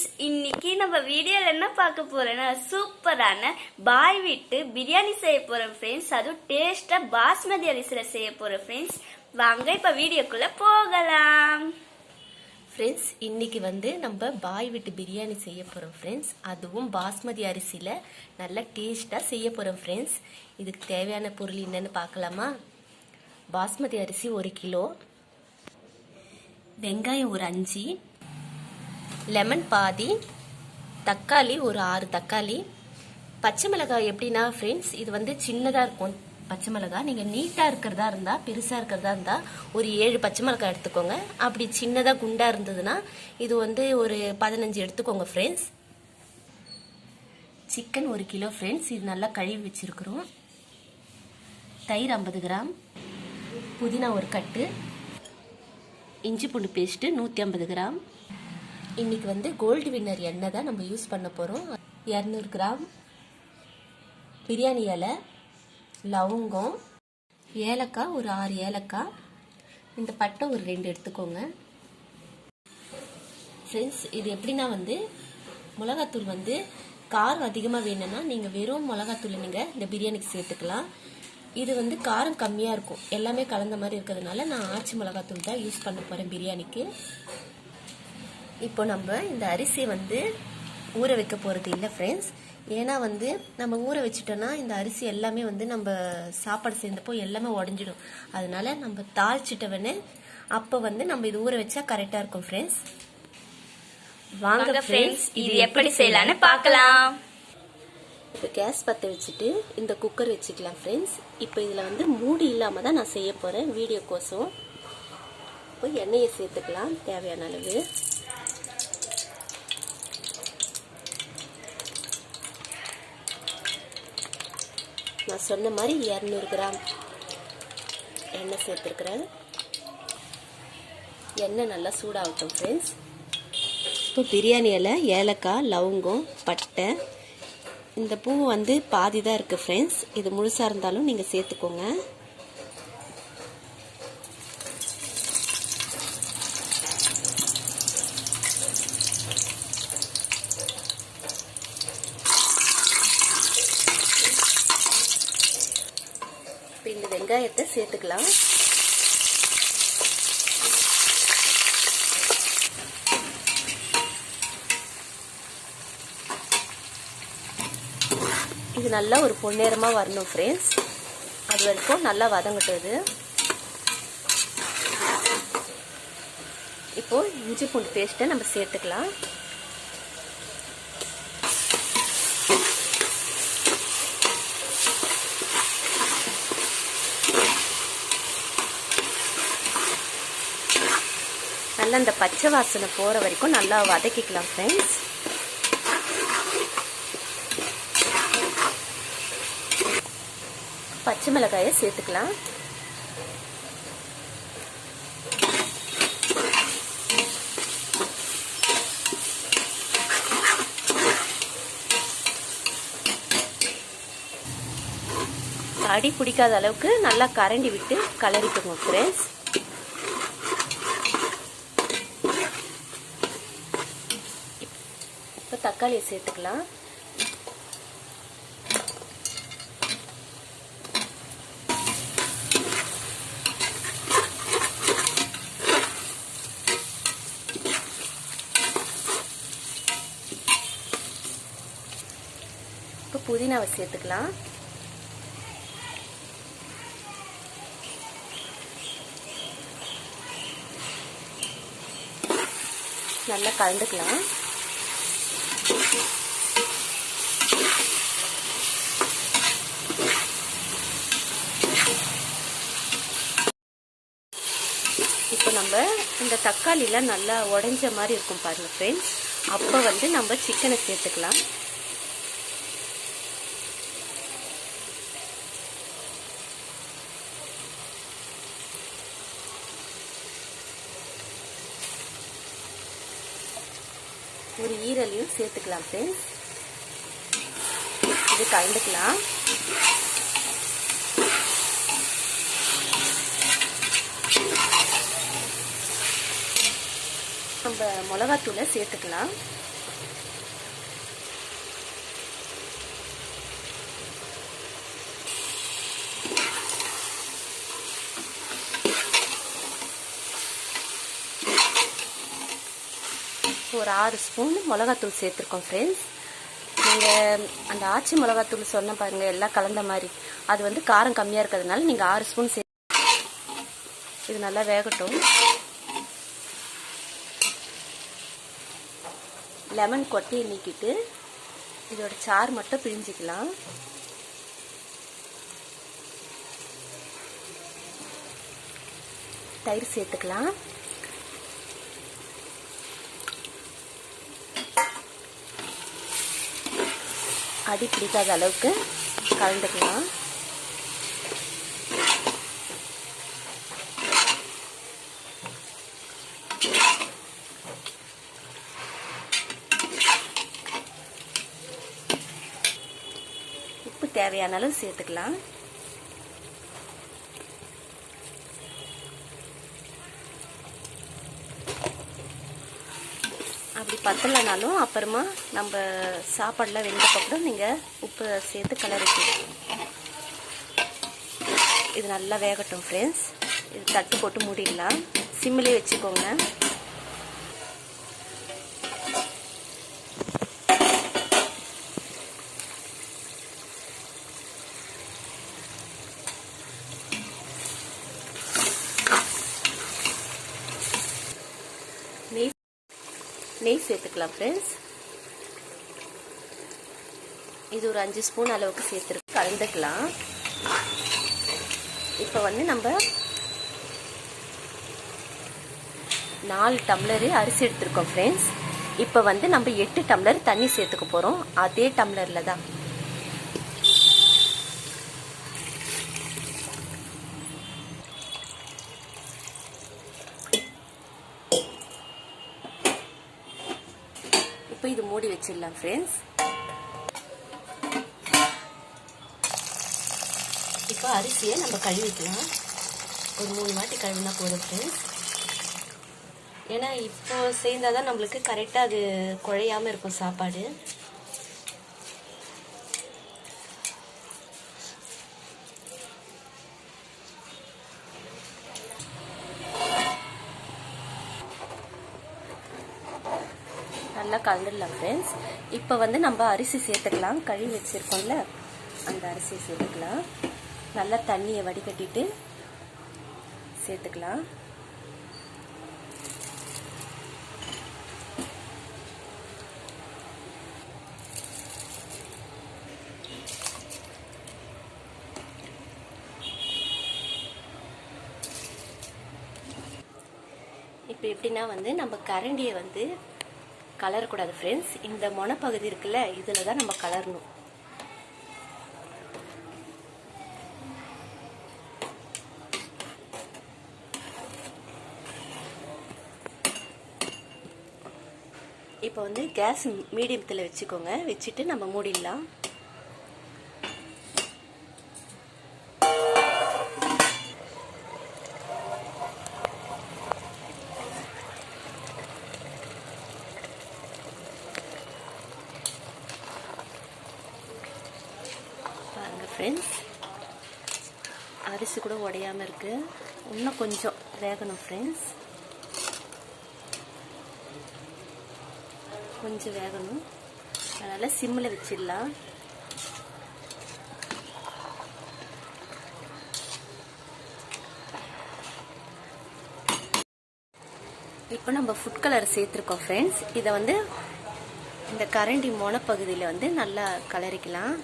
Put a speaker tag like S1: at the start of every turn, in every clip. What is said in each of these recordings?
S1: Friends இன்னைக்கு நம்ம வீடியோல என்ன பார்க்க போறோம்னா சூப்பரான பாய் விட்டு பிரியாணி செய்ய போறோம் ஃப்ரெண்ட்ஸ் அதுவும் டேஸ்டா பாஸ்மதி அரிசியில செய்ய போறோம் ஃப்ரெண்ட்ஸ் வாங்க இப்ப வீடியோக்குள்ள போகலாம்.
S2: ஃப்ரெண்ட்ஸ் இன்னைக்கு வந்து நம்ம பாய் விட்டு பிரியாணி செய்ய போகிறோம் ஃப்ரெண்ட்ஸ் அதுவும் பாஸ்மதி அரிசியில் நல்லா டேஸ்ட்டாக செய்ய போகிறோம் ஃப்ரெண்ட்ஸ் இதுக்கு தேவையான பொருள் என்னன்னு பார்க்கலாமா? பாஸ்மதி அரிசி ஒரு கிலோ வெங்காயம் ஒரு அஞ்சு லெமன் பாதி தக்காளி ஒரு ஆறு தக்காளி. பச்சை மிளகாய் எப்படின்னா ஃப்ரெண்ட்ஸ் இது வந்து சின்னதாக இருக்கும். பச்சை மிளகாய். நீங்கள் நீட்டாக இருக்கிறதா இருந்தால் பெருசாக இருக்கிறதா இருந்தால் ஒரு ஏழு பச்சை மிளகாய் எடுத்துக்கோங்க. அப்படி சின்னதாக குண்டாக இருந்ததுன்னா இது வந்து ஒரு பதினஞ்சு எடுத்துக்கோங்க ஃப்ரெண்ட்ஸ் சிக்கன் ஒரு கிலோ ஃப்ரெண்ட்ஸ் இது நல்லா கழுவி வச்சுருக்குறோம். தயிர் ஐம்பது கிராம். புதினா ஒரு கட்டு. இஞ்சி பூண்டு பேஸ்ட்டு நூற்றி ஐம்பது கிராம். இன்னைக்கு வந்து கோல்டு வின்னர் எண்ணெய் தான் நம்ம யூஸ் பண்ண போகிறோம் இரநூறு கிராம் பிரியாணி இலை லவங்கம் ஏலக்காய் ஒரு ஆறு ஏலக்காய். இந்த பட்டை ஒரு ரெண்டு எடுத்துக்கோங்க. ஃப்ரெண்ட்ஸ் இது எப்படின்னா வந்து மிளகாத்தூள் வந்து காரம் அதிகமாக வேணும்னா நீங்கள் வெறும் மிளகாத்தூளை நீங்கள் இந்த பிரியாணிக்கு சேர்த்துக்கலாம். இது வந்து காரம் கம்மியாக இருக்கும். எல்லாமே கலந்த மாதிரி இருக்கிறதுனால நான் ஆச்சி மிளகாத்தூள் தான் யூஸ் பண்ண போகிறேன் பிரியாணிக்கு. இப்போ நம்ம இந்த அரிசியை வந்து ஊற வைக்க போகிறது இல்லை ஃப்ரெண்ட்ஸ் ஏன்னா வந்து நம்ம ஊற வச்சுட்டோன்னா இந்த அரிசி எல்லாமே வந்து நம்ம சாப்பாடு சேர்ந்தப்போ எல்லாமே உடஞ்சிடும். அதனால நம்ம தாளிச்சிட்டவனே அப்போ வந்து நம்ம இது ஊற வச்சா கரெக்டாக இருக்கும் ஃப்ரெண்ட்ஸ்
S1: வாங்க ஃப்ரெண்ட்ஸ் இது எப்படி செய்யலாம்னு பார்க்கலாம்.
S2: இப்போ கேஸ் பற்ற வச்சுட்டு இந்த குக்கர் வச்சுக்கலாம் ஃப்ரெண்ட்ஸ் இப்போ இதில் வந்து மூடி இல்லாமல் தான் நான் செய்ய போகிறேன் வீடியோ கோசம் இப்போ எண்ணெயை சேர்த்துக்கலாம் தேவையான அளவு. நான் சொன்ன மாதிரி இரநூறு கிராம் எண்ணெய் சேர்த்துருக்குறேன் எண்ணெய் நல்லா சூடாகட்டும் ஃப்ரெண்ட்ஸ் இப்போ பிரியாணி இலை ஏலக்காய் லவங்கம் பட்டை இந்த பூ வந்து பாதி தான் இருக்குது ஃப்ரெண்ட்ஸ் இது முழுசாக இருந்தாலும் நீங்கள் சேர்த்துக்கோங்க இப்போ இந்த வெங்காயத்தை சேர்த்துக்கலாம். இது நல்லா ஒரு பொன்னேரமாக வரணும் ஃப்ரெண்ட்ஸ் அது வரைக்கும் நல்லா வதங்கட்டும் இது. இப்போ இஞ்சி பூண்டு பேஸ்ட்டை நம்ம சேர்த்துக்கலாம். நல்லா இந்த பச்சை வாசனை போகிற வரைக்கும் நல்லா வதக்கிக்கலாம் ஃப்ரெண்ட்ஸ் பச்சை மிளகாயை சேர்த்துக்கலாம். அடி பிடிக்காத அளவுக்கு நல்லா கரண்டி விட்டு கலரிக்கோங்க ஃப்ரெண்ட்ஸ் தக்காளியை சேர்த்துக்கலாம். இப்போ புதினாவை சேர்த்துக்கலாம். நல்லா கலந்துக்கலாம். நம்ம இந்த தக்காளிலாம் நல்லா உடஞ்ச மாதிரி இருக்கும் பாருங்கள் ஃப்ரெண்ட்ஸ் அப்போ வந்து நம்ம சிக்கனை சேர்த்துக்கலாம். ஒரு ஈரலையும் சேர்த்துக்கலாம் ஃப்ரெண்ட்ஸ் இது கலந்துக்கலாம். நம்ம மிளகாத்தூளை சேர்த்துக்கலாம். ஒரு ஆறு ஸ்பூன் மிளகாத்தூள் சேர்த்துருக்கோம் ஃப்ரெண்ட்ஸ் நீங்கள் அந்த ஆச்சி மிளகாத்தூள் சொன்ன பாருங்கள் எல்லாம் கலந்த மாதிரி. அது வந்து காரம் கம்மியாக இருக்கிறதுனால நீங்கள் ஆறு ஸ்பூன் சே இது நல்லா வேகட்டும். லெமன் கொட்டையை நீக்கிட்டு இதோட சாறு மட்டும் பிழிஞ்சிக்கலாம் தயிர் சேர்த்துக்கலாம். அடி பிடிக்காத அளவுக்கு கலந்துக்கலாம். உப்பு தேவையான அளவு சேர்த்துக்கலாம். அப்படி பத்தலைனாலும் அப்புறமா நம்ம சாப்பாடுலாம் வெந்தப்ப நீங்கள் உப்பு சேர்த்து கலரிக்கலாம் இது நல்லா வேகட்டும் ஃப்ரெண்ட்ஸ் இது தட்டு போட்டு மூடிடலாம். சிம்மிலே வச்சுக்கோங்க நெய் நெய் சேர்த்துக்கலாம் ஃப்ரெண்ட்ஸ் இது ஒரு அஞ்சு ஸ்பூன் அளவுக்கு சேர்த்துருக்கு கலந்துக்கலாம். இப்போ வந்து நம்ம நாலு டம்ளரு அரிசி எடுத்திருக்கோம் ஃப்ரெண்ட்ஸ் இப்போ வந்து நம்ம எட்டு டம்ளர் தண்ணி சேர்த்துக்க போகிறோம் அதே டம்ளரில் தான் இப்போ இது மூடி வச்சிடலாம் ஃப்ரெண்ட்ஸ் இப்போ அரிசியை நம்ம கழுவிக்கலாம். ஒரு மூணு வாட்டி கழுவினா போதும் ஃப்ரெண்ட்ஸ் ஏன்னா இப்போ சேர்ந்தாதான் தான் நம்மளுக்கு கரெக்டாக அது குழையாமல் இருக்கும் சாப்பாடு. நல்லா கலந்துடலாம் ஃப்ரெண்ட்ஸ் இப்போ வந்து நம்ம அரிசி சேர்த்துக்கலாம். கழுவி வச்சுருக்கோம்ல அந்த அரிசியை சேர்த்துக்கலாம். நல்லா தண்ணியை வடிகட்டிட்டு சேர்த்துக்கலாம். இப்போ எப்படின்னா வந்து நம்ம கரண்டியை வந்து கலரக்கூடாது ஃப்ரெண்ட்ஸ் இந்த மொனப்பகுதி இருக்குல்ல இதில் தான் நம்ம கலரணும் இப்போ வந்து கேஸ் மீடியத்தில் வச்சுக்கோங்க. வச்சுட்டு நம்ம மூடிடலாம். ஃப்ரெண்ட்ஸ் அரிசி கூட உடையாமல் இருக்கு. இன்னும் கொஞ்சம் வேகணும் ஃப்ரெண்ட்ஸ் கொஞ்சம் வேகணும். அதனால் சிம்மில் வச்சிடலாம். இப்போ நம்ம ஃபுட் கலர் சேர்த்துருக்கோம் ஃப்ரெண்ட்ஸ் இதை வந்து இந்த கரண்டி மொனப்பகுதியில் வந்து நல்லா கலரிக்கலாம்.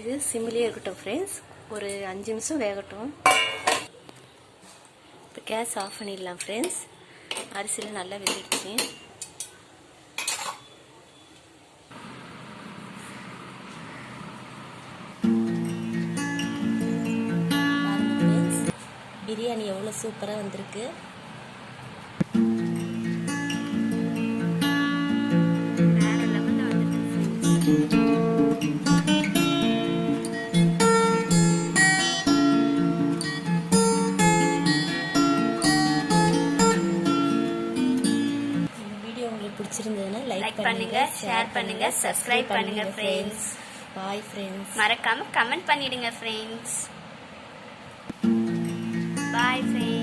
S2: இது சிம்மிலே இருக்கட்டும் ஃப்ரெண்ட்ஸ் ஒரு அஞ்சு நிமிஷம் வேகட்டும். இப்போ கேஸ் ஆஃப் பண்ணிடலாம் ஃப்ரெண்ட்ஸ் அரிசியில் நல்லா வெந்துடுச்சு. பிரியாணி எவ்வளோ சூப்பராக வந்திருக்கு.
S1: ஷேர் பண்ணுங்க சப்ஸ்கிரைப் பண்ணுங்க ஃப்ரெண்ட்ஸ்
S2: பாய் ஃப்ரெண்ட்ஸ்
S1: மறக்காம கமெண்ட் பண்ணிடுங்க ஃப்ரெண்ட்ஸ் பாய் ஃப்ரெண்ட்ஸ்